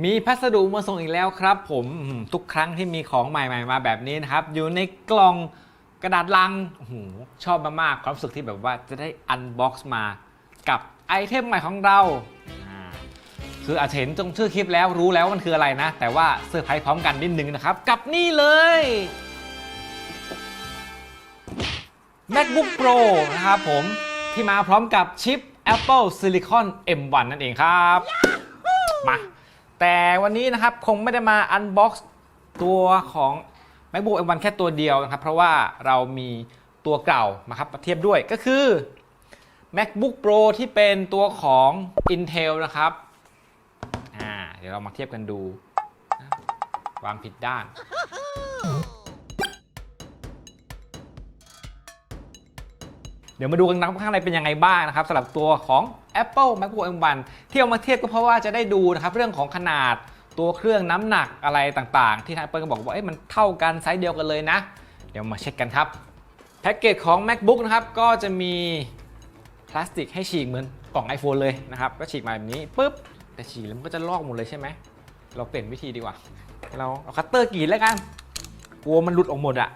มีพัสดุมาส่งอีกแล้วครับผมอืมทุกครั้งที่มีของใหม่ๆมาแบบนี้นะครับ อยู่ในกล่องกระดาษลังโอ้โหชอบมากๆความรู้สึกที่แบบว่าจะได้อันบ็อกซ์มากับไอเทมใหม่ของเราอ่าคืออาจจะเห็นตรงชื่อคลิปแล้วรู้แล้วว่ามันคืออะไรนะ แต่ว่าเซอร์ไพรส์พร้อมกันนิดนึงนะครับ กับนี่เลย MacBook Pro นะครับผมที่มาพร้อมกับชิป Apple Silicon M1 นั่นเองครับ มา แต่วันนี้นะครับคงไม่ได้มาอันบ็อกซ์ตัวของ MacBook M1 แค่ตัวเดียวนะครับ เพราะว่าเรามีตัวเก่ามาครับมาเทียบด้วยก็คือ MacBook Pro ที่เป็นตัวของ Intel นะครับอ่าเดี๋ยวเรามาเทียบกันดูวางผิดด้าน ดี๋ยวมาดูกันนะว่าข้างในเป็นยังไงบ้างนะครับสำหรับตัวของ Apple MacBook M1 ที่เอามาเทียบก็เพราะว่าจะได้ดูนะครับเรื่องของขนาดตัวเครื่องน้ำหนักอะไรต่างๆ ที่ทาง Apple ก็บอกว่าเอ้ยมันเท่ากันไซส์เดียวกันเลยนะ เดี๋ยวมาเช็คกันครับแพ็กเกจของ MacBook นะครับก็จะมีพลาสติกให้ฉีกเหมือนกล่อง iPhone เลยนะครับก็ฉีกมาแบบนี้ปุ๊บแต่ฉีกแล้วมันก็จะลอกหมดเลยใช่ไหมเราเปลี่ยนวิธีดีกว่า เราเอาคัตเตอร์กรีดแล้วกันกลัวมันหลุดออกหมดอะ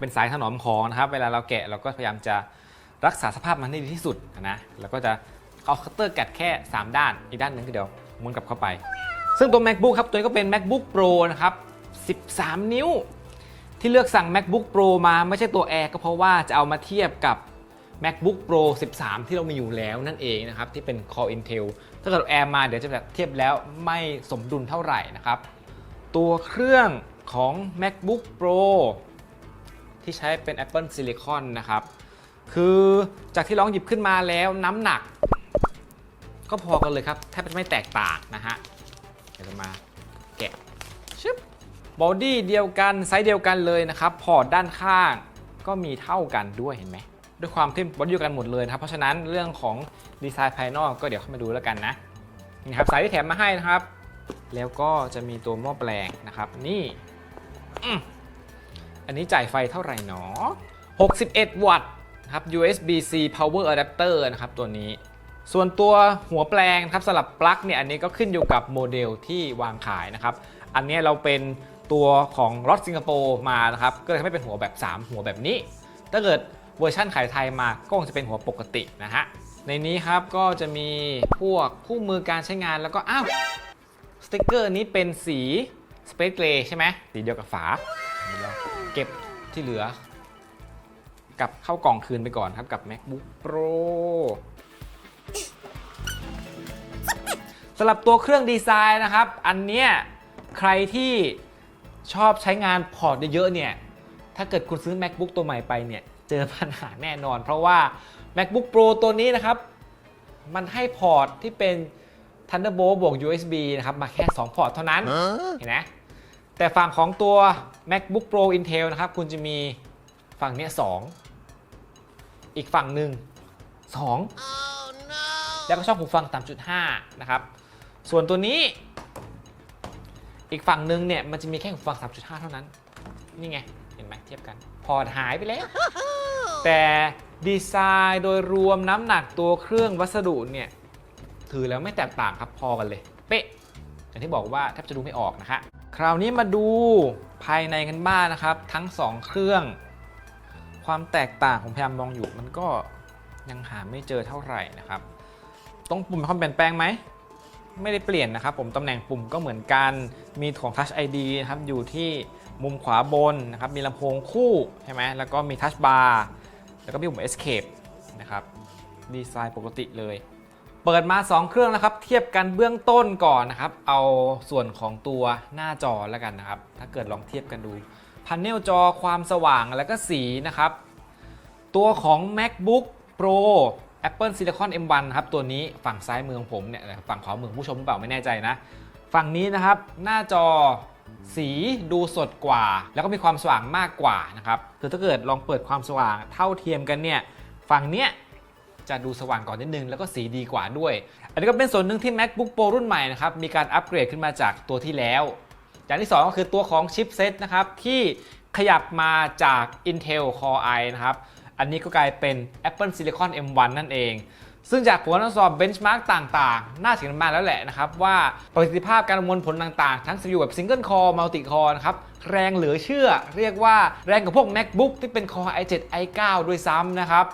เป็นสายถนอมของนะครับเวลาเราแกะเราก็พยายามจะรักษาสภาพมันให้ดีที่สุดนะแล้วก็จะเอาคัตเตอร์กัดแค่ 3 ด้านอีกด้านหนึงก็เดี๋ยวมุนกลับเข้าไป ซึ่งตัว macbook ครับตัวนี้ก็เป็น macbook pro นะครับ 13 นิ้ว ที่เลือกสั่ง macbook pro มาไม่ใช่ตัว air ก็เพราะว่าจะเอามาเทียบกับ macbook pro 13 ที่เรามีอยู่แล้วนั่นเองนะครับที่เป็น core intel ถ้าเกิด air มาเดี๋ยวจะแบบเทียบแล้วไม่สมดุลเท่าไหร่นะครับตัวเครื่องของ macbook pro ที่ใช้เป็น Apple Silicon นะครับ คือจากที่ลองหยิบขึ้นมาแล้วน้ำหนัก ก็พอกันเลยครับ แทบจะไม่แตกต่างนะฮะ เดี๋ยวมาแกะชึบบอดี้เดียวกัน ไซส์เดียวกันเลยนะครับ พอร์ตด้านข้างก็มีเท่ากันด้วยเห็นไหม ด้วยความที่บอดี้เดียวกันหมดเลยนะครับ เพราะฉะนั้นเรื่องของดีไซน์ภายนอกก็เดี๋ยวเข้ามาดูแล้วกันนะ นี่ครับสายที่แถมมาให้นะครับ แล้วก็จะมีตัวหม้อแปลงนะครับ นี่ อันนี้จ่ายไฟเท่าไหร่หนอ 61 วัตต์ครับ USB-C power adapter นะครับตัวนี้ ส่วนตัวหัวแปลงครับสลับปลั๊กเนี่ยอันนี้ก็ขึ้นอยู่กับโมเดลที่วางขายนะครับ อันนี้เราเป็นตัวของรถสิงคโปร์มานะครับ ก็เลยทำให้เป็นหัวแบบ 3 หัวแบบนี้ ถ้าเกิดเวอร์ชั่นขายไทยมาก็คงจะเป็นหัวปกตินะฮะ ในนี้ครับก็จะมีพวกคู่มือการใช้งานแล้วก็อ้าวสติกเกอร์นี้เป็นสี Space Gray ใช่ไหมสีเดียวกับฝา เดี๋ยวเราเก็บที่เหลือกลับเข้ากล่องคืนไปก่อนครับกับ MacBook Pro สำหรับตัวเครื่องดีไซน์นะครับ อันเนี้ยใครที่ชอบใช้งานพอร์ตเยอะๆเนี่ย ถ้าเกิดคุณซื้อ MacBook ตัวใหม่ไปเนี่ย เจอปัญหาแน่นอน เพราะว่า MacBook Pro ตัวนี้นะครับ มันให้พอร์ตที่เป็น Thunderbolt บวก USB นะครับ มาแค่ 2 พอร์ตเท่านั้น เห็นไหม แต่ฝั่งของตัว MacBook Pro Intel นะครับ คุณจะมีฝั่งเนี้ย2อีกฝั่งหนึ่ง2แล้วก็ช่องหูฟัง 3.5 นะครับ ส่วนตัวนี้อีกฝั่งหนึ่งเนี่ยมันจะมีแค่หูฟัง 3.5 เท่านั้น นี่ไง เห็นไหมเทียบกัน พอร์ตหายไปแล้ว แต่ดีไซน์โดยรวมน้ำหนักตัวเครื่องวัสดุเนี่ย ถือแล้วไม่แตกต่างครับพอกันเลย เป๊ะอย่างที่บอกว่าแทบจะดูไม่ออกนะฮะ คราวนี้มาดูภายในกันบ้างนะครับ ทั้ง 2 เครื่อง ความแตกต่างผมพยายามมองอยู่มันก็ยังหาไม่เจอเท่าไหร่นะครับตรงปุ่มมีความเปลี่ยนแปลงไหม ไม่ได้เปลี่ยนนะครับ ผมตำแหน่งปุ่มก็เหมือนกัน มีของ Touch ID นะครับอยู่ที่มุมขวาบนนะครับ มีลำโพงคู่ใช่ไหมแล้วก็มี Touch Bar แล้วก็มีปุ่ม Escape นะครับดีไซน์ปกติเลย เปิดมา 2 เครื่องนะครับ เทียบกันเบื้องต้นก่อนนะครับ เอาส่วนของตัวหน้าจอแล้วกันนะครับ ถ้าเกิดลองเทียบกันดูพาเนลจอความสว่างแล้วก็สีนะครับ ตัวของ MacBook Pro Apple Silicon M1 ครับ ตัวนี้ฝั่งซ้ายมือของผมเนี่ยฝั่งขวามือผู้ชมเปล่าไม่แน่ใจนะ ฝั่งนี้นะครับหน้าจอสีดูสดกว่า แล้วก็มีความสว่างมากกว่านะครับคือถ้าเกิดลองเปิดความสว่างเท่าเทียมกันเนี่ย ฝั่งเนี้ย จะดูสว่างก่อนนิดนึง แล้วก็สีดีกว่าด้วย อันนี้ก็เป็นส่วนหนึ่งที่ MacBook Pro รุ่นใหม่นะครับมีการอัปเกรดขึ้นมาจากตัวที่แล้ว อย่างที่ 2 ก็คือตัวของชิปเซตนะครับที่ขยับมาจาก Intel Core i นะครับอันนี้ก็กลายเป็น Apple Silicon M1 นั่นเอง ซึ่งจากผลทดสอบเบนช์มาร์กต่างๆ น่าถึงมากแล้วแหละนะครับ ว่าประสิทธิภาพการประมวลผลต่างๆ ทั้ง CPU แบบ Single Core Multi Core นะครับ แรงเหลือเชื่อ เรียกว่าแรงกับพวก MacBook ที่เป็น Core i7 i9 ด้วยซ้ำนะครับ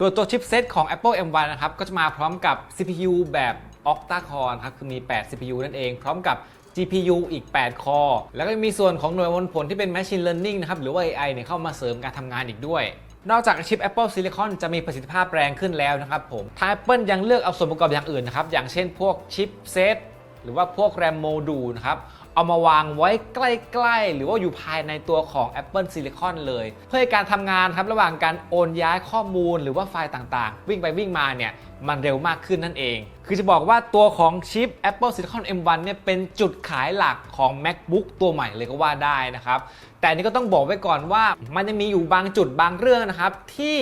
โดยตัวชิปเซตของ Apple M1 นะครับก็จะมาพร้อมกับ CPU แบบ Octa Core นครับคือมี 8 CPU นั่นเอง พร้อมกับ GPU อีก 8 คอร์ แล้วก็มีส่วนของหน่วยมวลผลที่เป็น Machine Learning นะครับ หรือว่า AI เนี่ยเข้ามาเสริมการทำงานอีกด้วย นอกจากชิป Apple Silicon จะมีประสิทธิภาพแรงขึ้นแล้วนะครับผมทาง Apple ยังเลือกเอาส่วนประกอบอย่างอื่นนะครับ อย่างเช่นพวกชิปเซตหรือว่าพวก RAM Module นะครับ เอามาวางไว้ใกล้ๆ หรือว่าอยู่ภายในตัวของ Apple Silicon เลย เพื่อให้การทำงานครับระหว่างการโอนย้ายข้อมูลหรือว่าไฟล์ต่างๆ วิ่งไปวิ่งมาเนี่ยมันเร็วมากขึ้นนั่นเอง คือจะบอกว่าตัวของชิป Apple Silicon M1 เนี่ยเป็นจุดขายหลักของ MacBook ตัวใหม่เลยก็ว่าได้นะครับ แต่นี้ก็ต้องบอกไว้ก่อนว่า มันจะมีอยู่บางจุดบางเรื่องนะครับ ที่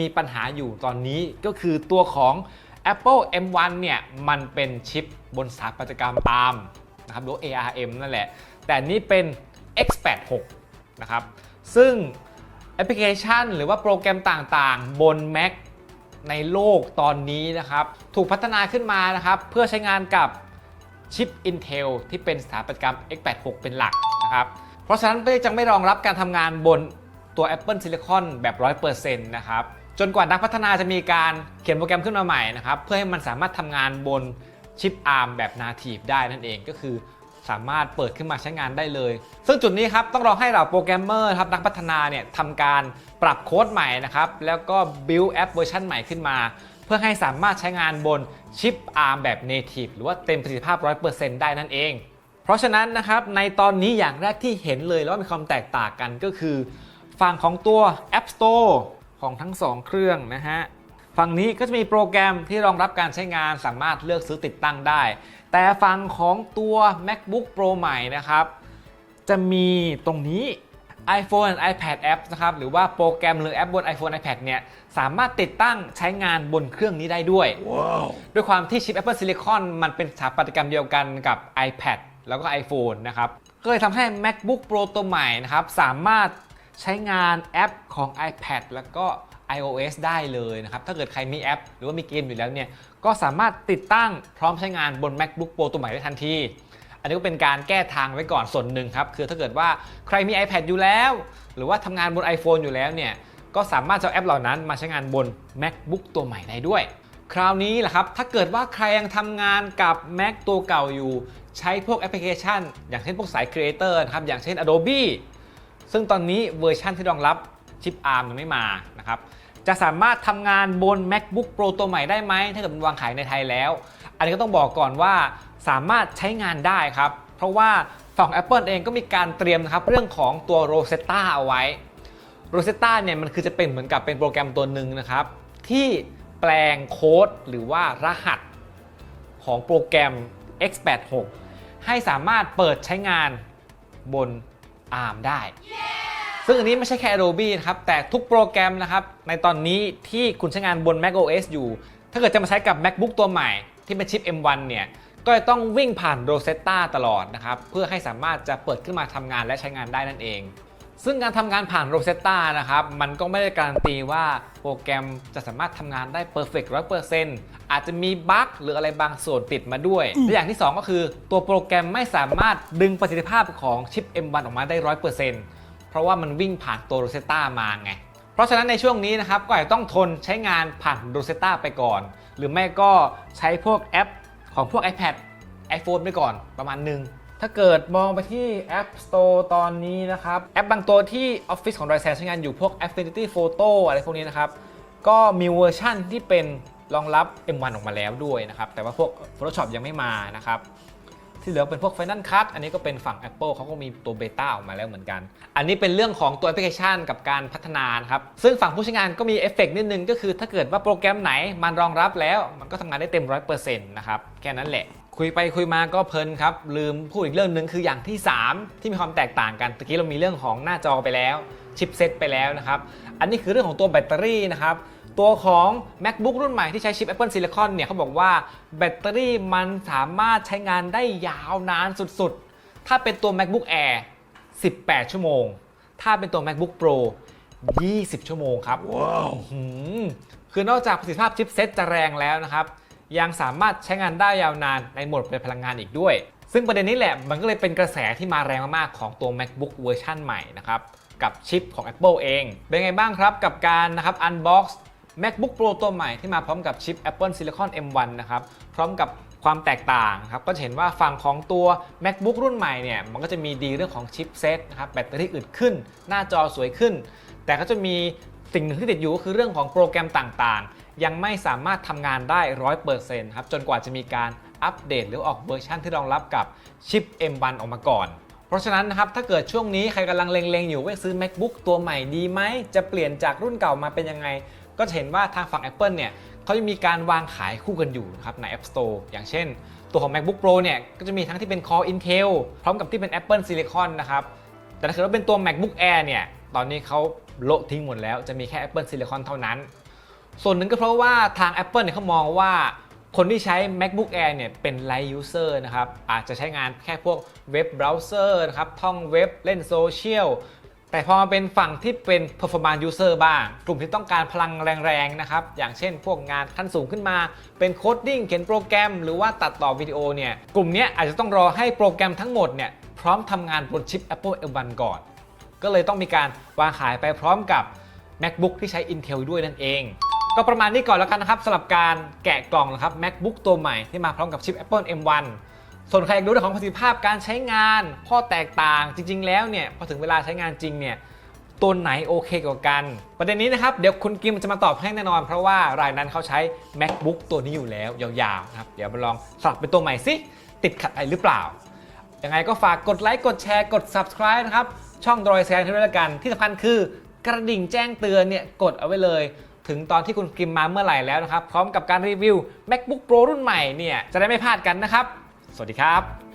มีปัญหาอยู่ตอนนี้ก็คือตัวของ Apple M1 เนี่ยมันเป็นชิปบนสถาปัตยกรรม ARM นะครับหรือว่า ARM นั่นแหละ แต่นี้เป็น X86 นะครับ ซึ่งแอปพลิเคชันหรือว่าโปรแกรมต่างๆ บน Mac ในโลกตอนนี้นะครับ ถูกพัฒนาขึ้นมานะครับ เพื่อใช้งานกับชิป Intel ที่เป็นสถาปัตยกรรม X86 เป็นหลักนะครับ เพราะฉะนั้นก็จะไม่รองรับการทำงานบนตัว Apple Silicon แบบ 100%นะครับ จนกว่านักพัฒนาจะมีการเขียนโปรแกรมขึ้นมาใหม่นะครับ เพื่อให้มันสามารถทำงานบน ชิป ARM แบบ native ได้นั่นเองก็คือสามารถเปิดขึ้นมาใช้งานได้เลย ซึ่งจุดนี้ครับต้องรอให้เราโปรแกรมเมอร์ครับนักพัฒนาเนี่ยทำการปรับโค้ดใหม่นะครับแล้วก็ build แอปเวอร์ชันใหม่ขึ้นมา เพื่อให้สามารถใช้งานบนชิป ARM แบบ native หรือว่าเต็มประสิทธิภาพ 100%ได้นั่นเอง เพราะฉะนั้นนะครับในตอนนี้อย่างแรกที่เห็นเลยแล้วมีความแตกต่างกันก็คือ ฝั่งของตัว App Store ของทั้ง 2 เครื่องนะฮะ ฝั่งนี้ก็จะมีโปรแกรมที่รองรับการใช้งานสามารถเลือกซื้อติดตั้งได้ แต่ฝั่งของตัว MacBook Pro ใหม่นะครับ จะมีตรงนี้ iPhone and iPad Apps นะครับหรือว่าโปรแกรมหรือแอปบน iPhone iPad เนี่ยสามารถติดตั้งใช้งานบนเครื่องนี้ได้ด้วยด้วยความที่ชิป Apple Silicon มันเป็นสถาปัตยกรรมเดียวกันกับ iPad แล้วก็ iPhone นะครับก็เลยทำให้ MacBook Pro ตัวใหม่นะครับสามารถใช้งานแอปของ iPad แล้วก็ iOS ได้เลยนะครับ ถ้าเกิดใครมีแอป หรือว่ามีเกมอยู่แล้วเนี่ย ก็สามารถติดตั้งพร้อมใช้งานบน MacBook Pro ตัวใหม่ได้ทันที อันนี้ก็เป็นการแก้ทางไว้ก่อนส่วนหนึ่งครับ คือถ้าเกิดว่าใครมี iPad อยู่แล้ว หรือว่าทำงานบน iPhone อยู่แล้วเนี่ย ก็สามารถจะเอาแอปเหล่านั้นมาใช้งานบน MacBook ตัวใหม่ได้ด้วย คราวนี้แหละครับ ถ้าเกิดว่าใครยังทำงานกับ Mac ตัวเก่าอยู่ ใช้พวกแอปพลิเคชัน อย่างเช่นพวกสาย Creator นะครับ อย่างเช่น Adobe ซึ่งตอนนี้เวอร์ชันที่รองรับ ชิป ARM ยังไม่มานะครับจะสามารถทำงานบน MacBook Pro ตัวใหม่ได้ไหมถ้าเกิดมันวางขายในไทยแล้ว อันนี้ก็ต้องบอกก่อนว่าสามารถใช้งานได้ครับ เพราะว่าฝั่ง Apple เองก็มีการเตรียมนะครับเรื่องของตัว Rosetta เอาไว้ Rosetta เนี่ยมันคือจะเป็นเหมือนกับเป็นโปรแกรมตัวหนึ่งนะครับ ที่แปลงโค้ดหรือว่ารหัสของโปรแกรม x86 ให้สามารถเปิดใช้งานบน ARM ได้ ซึ่งอันนี้ไม่ใช่แค่ Adobe นะครับแต่ทุกโปรแกรมนะครับในตอนนี้ที่คุณใช้งานบน macOS อยู่ ถ้าเกิดจะมาใช้กับ MacBook ตัวใหม่ที่เป็นชิป M1 เนี่ยก็จะต้องวิ่งผ่าน Rosetta ตลอดนะครับเพื่อให้สามารถจะเปิดขึ้นมาทำงานและใช้งานได้นั่นเอง ซึ่งการทำงานผ่าน Rosetta นะครับมันก็ไม่ได้การันตีว่าโปรแกรมจะสามารถทำงานได้ perfect 100%อาจจะมีบั๊กหรืออะไรบางส่วนติดมาด้วยและอย่างที่ 2 ก็คือตัวโปรแกรมไม่สามารถดึงประสิทธิภาพของชิป M1 ออกมาได้ 100%เพ ราะว่ามันวิ่งผ่านตัว Rosetta มาไง เพราะฉะนั้นในช่วงนี้นะครับก็อาจจะต้องทนใช้งานผ่าน Rosetta ไปก่อน หรือไม่ก็ใช้พวกแอปของพวก iPad iPhone ไปก่อนประมาณหนึ่งถ้าเกิดมองไปที่ App Store ตอนนี้นะครับ แอปบางตัวที่ Office ของ d r y s e ใช้งานอยู่พวก Affinity Photo อะไรพวกนี้นะครับ ก็มีเวอร์ชั่นที่เป็นรองรับ M1 ออกมาแล้วด้วยนะครับ แต่ว่าพวก Photoshop ยังไม่มานะครับ ที่เหลือเป็นพวก Final Cut อันนี้ก็เป็นฝั่ง Apple เขาก็มีตัวเบต้าออกมาแล้วเหมือนกัน อันนี้เป็นเรื่องของตัวแอปพลิเคชันกับการพัฒนานครับ ซึ่งฝั่งผู้ใช้งานก็มีเอฟเฟกนิดนึงก็คือถ้าเกิดว่าโปรแกรมไหนมันรองรับแล้วมันก็ทำงานได้เต็ม 100%นะครับ แค่นั้นแหละ คุยไปคุยมาก็เพลินครับ ลืมพูดอีกเรื่องหนึ่งคืออย่างที่ 3 ที่มีความแตกต่างกันตะกี้เรามีเรื่องของหน้าจอไปแล้วชิปเซตไปแล้วนะครับอันนี้คือเรื่องของตัวแบตเตอรี่นะครับ ตัวของ MacBook รุ่นใหม่ที่ใช้ชิป Apple Silicon เนี่ยเขาบอกว่าแบตเตอรี่มันสามารถใช้งานได้ยาวนานสุดๆ ถ้าเป็นตัว MacBook Air 18 ชั่วโมง ถ้าเป็นตัว MacBook Pro 20 ชั่วโมงครับ ว้าวคือนอกจากประสิทธิภาพชิปเซ็ตจะแรงแล้วนะครับ ยังสามารถใช้งานได้ยาวนานในโหมดเป็นพลังงานอีกด้วย ซึ่งประเด็นนี้แหละ มันก็เลยเป็นกระแสที่มาแรงมากๆ ของตัว MacBook เวอร์ชันใหม่นะครับ กับชิปของ Apple เอง เป็นไงบ้างครับกับการนะครับ Unbox MacBook Pro ตัวใหม่ที่มาพร้อมกับชิป Apple Silicon M1 นะครับ พร้อมกับความแตกต่างครับก็จะเห็นว่าฝั่งของตัว MacBook รุ่นใหม่เนี่ยมันก็จะมีดีเรื่องของชิปเซตนะครับแบตเตอรี่อึดขึ้น หน้าจอสวยขึ้น แต่ก็จะมีสิ่งหนึ่งที่ติดอยู่ก็คือเรื่องของโปรแกรมต่างๆ ยังไม่สามารถทำงานได้100%ครับจนกว่าจะมีการอัปเดตหรือออกเวอร์ชันที่รองรับกับชิป M1 ออกมาก่อน เพราะฉะนั้นนะครับถ้าเกิดช่วงนี้ใครกำลังเล็งๆ อยู่ว่าซื้อ MacBook ตัวใหม่ดีไหมจะเปลี่ยนจากรุ่นเก่ามาเป็นยังไง ก็จะเห็นว่าทางฝั่ง Apple เนี่ยเขาจะมีการวางขายคู่กันอยู่นะครับใน App Store อย่างเช่น ตัวของ MacBook Pro เนี่ยก็จะมีทั้งที่เป็น Core Intel พร้อมกับที่เป็น Apple Silicon นะครับแต่ถ้าเกิดว่าเป็นตัว MacBook Air เนี่ยตอนนี้เขาโละทิ้งหมดแล้วจะมีแค่ Apple Silicon เท่านั้น ส่วนหนึ่งก็เพราะว่าทาง Apple เนี่ยเขามองว่าคนที่ใช้ MacBook Air เนี่ยเป็น Light User นะครับ อาจจะใช้งานแค่พวกเว็บเบราว์เซอร์นะครับ ท่องเว็บเล่นโซเชียล แต่พอมาเป็นฝั่งที่เป็น performance user บ้าง กลุ่มที่ต้องการพลังแรงๆนะครับ อย่างเช่นพวกงานขั้นสูงขึ้นมา เป็นโคดดิ้งเขียนโปรแกรม หรือว่าตัดต่อวิดีโอเนี่ย กลุ่มเนี้ยอาจจะต้องรอให้โปรแกรมทั้งหมดเนี่ย พร้อมทำงานบนชิป Apple M1 ก่อน ก็เลยต้องมีการวางขายไปพร้อมกับ MacBook ที่ใช้ Intel ด้วยนั่นเอง ก็ประมาณนี้ก่อนแล้วกันนะครับสำหรับการแกะกล่องนะครับ MacBook ตัวใหม่ที่มาพร้อมกับชิป Apple M1 ส่วนใครอยากรู้เรื่องของประสิทธิภาพการใช้งาน ข้อแตกต่างจริง ๆ แล้วเนี่ยพอถึงเวลาใช้งานจริงเนี่ยตัวไหนโอเคกว่ากัน ประเด็นนี้นะครับเดี๋ยวคุณกิมจะมาตอบให้แน่นอน เพราะว่ารายนั้นเขาใช้ MacBook ตัวนี้อยู่แล้วยาวๆนะครับเดี๋ยวมาลองสลับเป็นตัวใหม่สิติดขัดอะไรหรือเปล่ายังไงก็ฝากกดไลค์กดแชร์กด subscribe นะครับช่องดอยแซงด้วยละกัน ที่สำคัญคือกระดิ่งแจ้งเตือนเนี่ยกดเอาไว้เลย ถึงตอนที่คุณกิมมาเมื่อไหร่แล้วนะครับพร้อมกับการรีวิว MacBook Pro รุ่นใหม่เนี่ยจะได้ไม่พลาดกันนะครับ สวัสดีครับ